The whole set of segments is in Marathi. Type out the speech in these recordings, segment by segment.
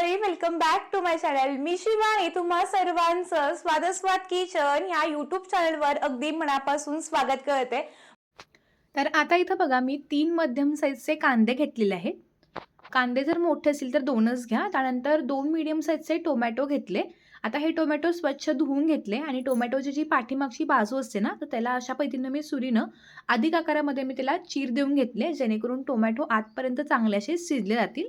मंडळी welcome back to my channel मी शिवानी तुम्हा सर्वांचं स्वादस्वाद किचन या युट्यूब चॅनलवर अगदी मनापासून स्वागत करते. तर आता इथं बघा मी तीन मध्यम साईजचे कांदे घेतलेले आहेत. कांदे जर मोठे असतील तर दोनच घ्या. त्यानंतर दोन मीडियम साईजचे टोमॅटो घेतले. आता हे टोमॅटो स्वच्छ धुवून घेतले आणि टोमॅटोची जी पाठीमागची बाजू असते ना तर त्याला अशा पद्धतीनं मी सुरीनं अधिक आकारामध्ये मी त्याला चीर देऊन घेतले जेणेकरून टोमॅटो आतपर्यंत चांगले असे शिजले जातील.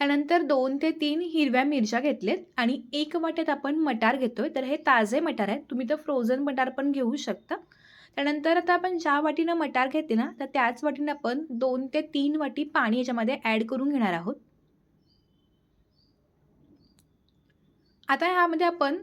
त्यानंतर दोन ते तीन हिरव्या मिरच्या घेतलेत आणि एक वाट्यात आपण मटार घेतोय. तर हे ताजे मटार आहेत. तुम्ही तर फ्रोझन मटार पण घेऊ शकता. त्यानंतर आता आपण ज्या वाटीनं मटार घेते ना तर त्याच वाटीनं आपण दोन ते तीन वाटी पाणी याच्यामध्ये ॲड करून घेणार आहोत. आता ह्यामध्ये आपण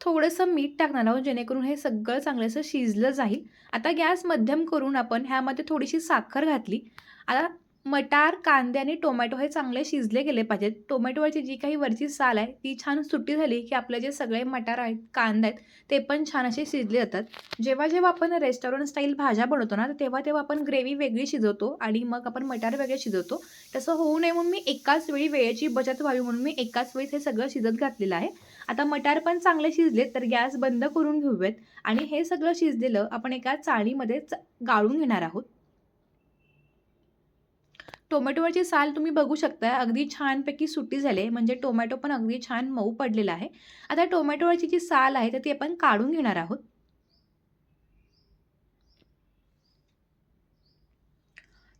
थोडंसं मीठ टाकणार आहोत जेणेकरून हे सगळं चांगलं असं शिजलं जाईल. आता गॅस मध्यम करून आपण ह्यामध्ये थोडीशी साखर घातली. आता मटार कांदे आणि टोमॅटो हे चांगले शिजले गेले पाहिजेत. टोमॅटोवरची जी काही वरची साल आहे ती छान सुट्टी झाली की आपले जे सगळे मटार आहेत कांदे आहेत ते पण छान असे शिजले जातात. जेव्हा जेव्हा आपण रेस्टॉरंट स्टाईल भाज्या बनवतो ना तेव्हा तेव्हा आपण ग्रेव्ही वेगळी शिजवतो आणि मग आपण मटार वेगळे शिजवतो. तसं होऊ नये म्हणून मी एकाच वेळी वेळेची बचत व्हावी म्हणून मी एकाच वेळेस हे सगळं शिजत घातलेलं आहे. आता मटार पण चांगले शिजले तर गॅस बंद करून घेऊयात. आणि हे सगळं शिजलेलं आपण एका चाळणीमध्ये च- गाळून घेणार आहोत. टोमॅटोवरची साल तुम्ही बघू शकता अगदी छानपैकी सुट्टी झाली आहे. म्हणजे टोमॅटो पण अगदी छान मऊ पडलेला आहे. आता टोमॅटोवरची जी साल आहे तर ती आपण काढून घेणार आहोत.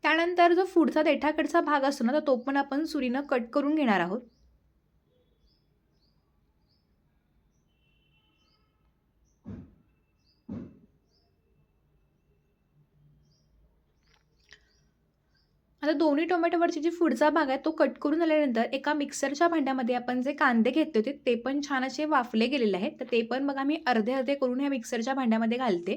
त्यानंतर जो पुढचा देठाकडचा भाग असतो ना तर तो पण आपण सुरीनं कट करून घेणार आहोत. आता दोन्ही टोमॅटोवरची जी पुढचा भाग आहे तो कट करून झाल्यानंतर एका मिक्सरच्या भांड्यामध्ये आपण जे कांदे घेतले होते ते पण छान असे वाफले गेलेले आहेत. तर ते पण बघा मी अर्धे अर्धे करून ह्या मिक्सरच्या भांड्यामध्ये घालते.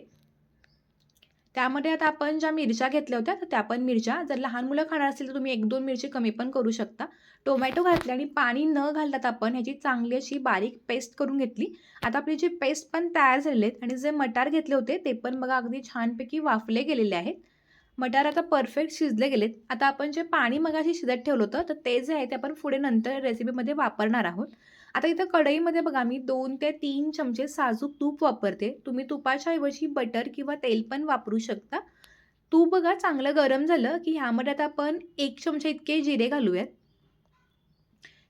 त्यामध्ये आता आपण ज्या मिरच्या घेतल्या होत्या तर त्या पण मिरच्या. जर लहान मुलं खाणार असतील तर तुम्ही एक दोन मिरची कमी पण करू शकता. टोमॅटो घातले आणि पाणी न घालता आपण ह्याची चांगली अशी बारीक पेस्ट करून घेतली. आता आपली जी पेस्ट पण तयार झालेली आहेत आणि जे मटार घेतले होते ते पण बघा अगदी छानपैकी वाफले गेलेले आहेत. मटार आता परफेक्ट शिजले गेलेत. आता आपण जे पाणी मगाशी शिजत ठेवलं होतं तर ते जे आहे ते आपण पुढे नंतर रेसिपीमध्ये वापरणार आहोत. आता इथं कढईमध्ये बघा मी दोन ते तीन चमचे साजूक तूप वापरते. तुम्ही तुपाच्या ऐवजी बटर किंवा तेल पण वापरू शकता. तूप बघा चांगलं गरम झालं की ह्यामध्ये आता आपण एक चमचे इतके जिरे घालूयात.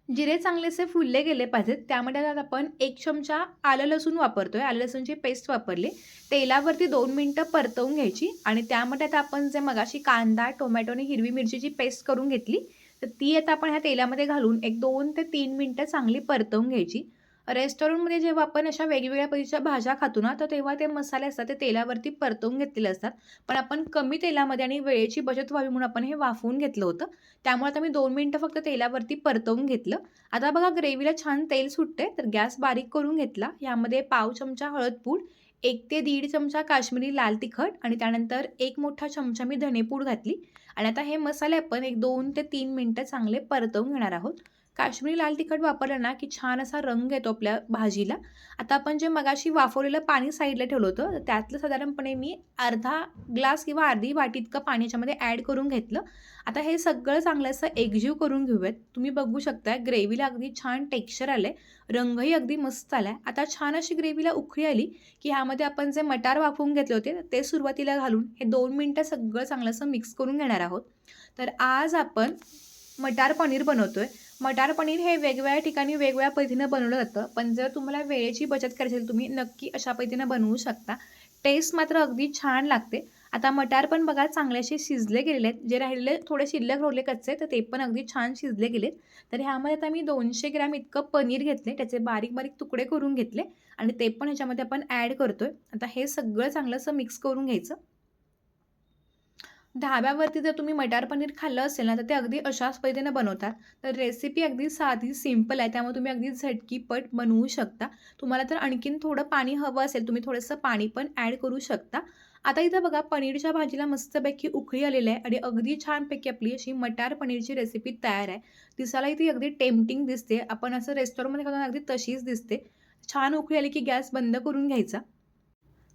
जिरे चांगलेसे फुलले गेले पाहिजेत. त्यामध्ये आता आपण एक चमचा आलं लसूण वापरतो आहे आलं लसूणची पेस्ट वापरली. तेलावरती दोन मिनटं परतवून घ्यायची आणि त्यामध्ये आता आपण जे मगाशी कांदा टोमॅटो आणि हिरवी मिरचीची पेस्ट करून घेतली तर ती आता आपण ह्या तेलामध्ये घालून एक दोन ते तीन मिनटं चांगली परतवून घ्यायची. रेस्टॉरंटमध्ये जेव्हा आपण अशा वेगवेगळ्या पद्धतीच्या भाज्या खातो ना तर तेव्हा ते मसाले असतात ते तेलावरती परतवून घेतलेले असतात. पण आपण कमी तेलामध्ये आणि वेळेची बचत व्हावी म्हणून आपण हे वाफवून घेतलं होतं. त्यामुळे आता मी दोन मिनटं फक्त तेलावरती परतवून घेतलं. आता बघा ग्रेव्हीला छान तेल सुटते तर गॅस बारीक करून घेतला. यामध्ये पाव चमचा हळदपूड एक ते दीड चमचा काश्मीरी लाल तिखट आणि त्यानंतर एक मोठा चमचा मी धनेपूड घातली. आणि आता हे मसाले आपण एक दोन ते तीन मिनटं चांगले परतवून घेणार आहोत. काश्मीरी लाल तिखट वापरलं ना की छान असा रंग येतो आपल्या भाजीला. आता आपण जे मगाशी वाफवलेलं पाणी साईडला ठेवलं होतं तर त्यातलं साधारणपणे मी अर्धा ग्लास किंवा अर्धी वाटी इतकं पाणी याच्यामध्ये ॲड करून घेतलं. आता हे सगळं चांगलं असं एकजीव करून घेऊयात. तुम्ही बघू शकता ग्रेव्हीला अगदी छान टेक्स्चर आलं आहे रंगही अगदी मस्त आला आहे आता छान अशी ग्रेव्हीला उखळी आली की ह्यामध्ये आपण जे मटार वाफवून घेतले होते ते सुरुवातीला घालून हे दोन मिनटं सगळं चांगलं असं मिक्स करून घेणार आहोत. तर आज आपण मटार पनीर बनवतो आहे मटार पनीर हे वेगवेगळ्या ठिकाणी वेगवेगळ्या पद्धतीनं बनवलं जातं. पण जर तुम्हाला वेळेची बचत करायची असेल तुम्ही नक्की अशा पद्धतीनं बनवू शकता. टेस्ट मात्र अगदी छान लागते. आता मटार पण बघा चांगल्याशी शिजले गेलेले आहेत. जे राहिलेले थोडे शिल्लक राहिले कच्चे तर ते पण अगदी छान शिजले गेलेत. तर ह्यामध्ये आता मी दोनशे ग्रॅम इतकं पनीर घेतले. त्याचे बारीक बारीक तुकडे करून घेतले. आणि ते पण ह्याच्यामध्ये आपण ॲड करतोय. आता हे सगळं चांगलं असं मिक्स करून घ्यायचं. ढाब्यावरती जर तुम्ही मटार पनीर खाल्लं असेल ना तर ते अगदी अशाच पद्धतीने बनवतात. तर रेसिपी अगदी साधी सिंपल आहे. त्यामुळे तुम्ही अगदी झटकीपट बनवू शकता. तुम्हाला तर आणखीन थोडं पाणी हवं असेल तुम्ही थोडंसं पाणी पण ॲड करू शकता. आता इथं बघा पनीरच्या भाजीला मस्तपैकी उकळी आलेली आहे आणि अगदी छानपैकी आपली अशी मटार पनीरची रेसिपी तयार आहे. दिसायलाही ती अगदी टेम्पटिंग दिसते. आपण असं रेस्टॉरंटमध्ये खाताना अगदी तशीच दिसते. छान उकळी आली की गॅस बंद करून घ्यायचा.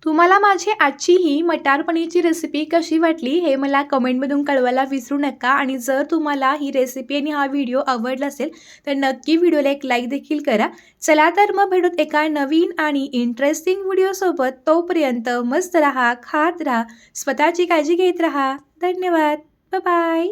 तुम्हाला माझी आजची ही मटार पनीरची रेसिपी कशी वाटली हे मला कमेंटमधून कळवायला विसरू नका. आणि जर तुम्हाला ही रेसिपी आणि हा व्हिडिओ आवडला असेल तर नक्की व्हिडिओला एक लाईक देखील करा. चला तर मग भेटूत एका नवीन आणि इंटरेस्टिंग व्हिडिओसोबत तोपर्यंत मस्त राहा खात राहा स्वतःची काळजी घेत राहा. धन्यवाद. बाय